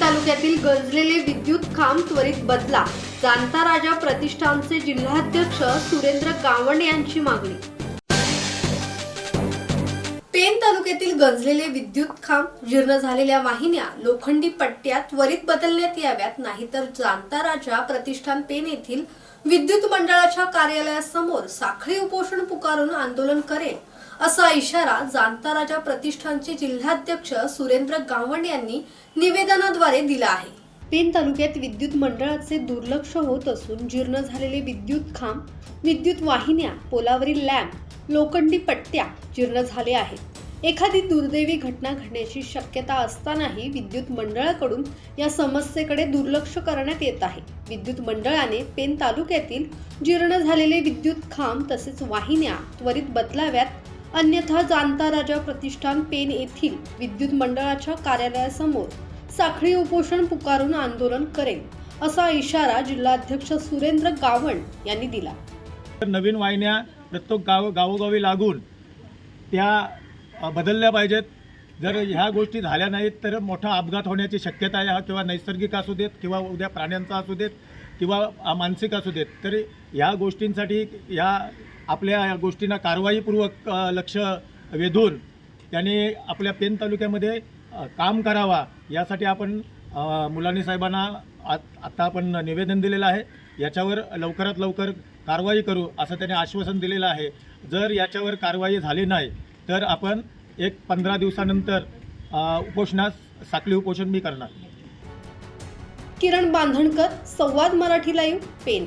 तालुक्यातील गंजलेले विद्युत खांब त्वरित बदला जाणता राजा प्रतिष्ठानचे जिल्हाध्यक्ष सुरेंद्र गावंड यांची मागणी. पेन तालुक्यातील गंजलेले विद्युत खांब जीर्ण झालेल्या वाहिन्या लोखंडी पट्ट्या त्वरित बदलण्यात याव्यात नाहीतर जाणता राजा प्रतिष्ठान पेन येथील विद्युत मंडळाच्या कार्यालयासमोर साखळी उपोषण पुकारून आंदोलन करेल असा इशारा जाणताराच्या प्रतिष्ठानचे जिल्हाध्यक्ष सुरेंद्र गावंड यांनी निवेदनाद्वारे दिला आहे. पेन तालुक्यात विद्युत मंडळाचे दुर्लक्ष होत असून जीर्ण झालेले विद्युत खांब विद्युत वाहिन्या पोलावरील लॅम्प लोखंडी पट्ट्या जीर्ण झाले आहेत. एखादी दुर्दैवी घटना घडण्याची शक्यता असतानाही विद्युत मंडळाकडून या समस्येकडे दुर्लक्ष करण्यात येत आहे. विद्युत मंडळाने पेन तालुक्यातील जीर्ण झालेले विद्युत खांब तसेच वाहिन्या त्वरित बदलाव्यात अन्यथा जाणता राजा प्रतिष्ठान पेन येथील विद्युत मंडळाच्या कार्यालयासमोर साखळी उपोषण पुकारून आंदोलन करेल असा इशारा जिल्हाध्यक्ष सुरेंद्र गावण यांनी दिला. तर नवीन वाहिन्या प्रत्येक गाव गावोगावी लागून त्या बदलल्या पाहिजेत. जर ह्या गोष्टी झाल्या नाहीत तर मोठा अपघात होण्याची शक्यता आहे हा किंवा नैसर्गिक असू देत किंवा उद्या प्राण्यांचा असू देत किंवा मानसिक असू देत. तर ह्या गोष्टींसाठी या आपल्या या गोष्टींना कारवाईपूर्वक लक्ष वेधून त्यांनी आपल्या पेन तालुक्यामध्ये काम करावा यासाठी आपण मुलांनी मुलानी साहेबांना आत- आत्ता आपण निवेदन दिलेलं आहे. याच्यावर लवकरात लवकर कारवाई करू असं त्याने आश्वासन दिलेलं आहे. जर याच्यावर कारवाई झाली नाही तर आपण एक पंधरा दिवसानंतर उपोषणास साखळी उपोषण मी करणार. किरण बांधणकर संवाद मराठी लाईव्ह पेन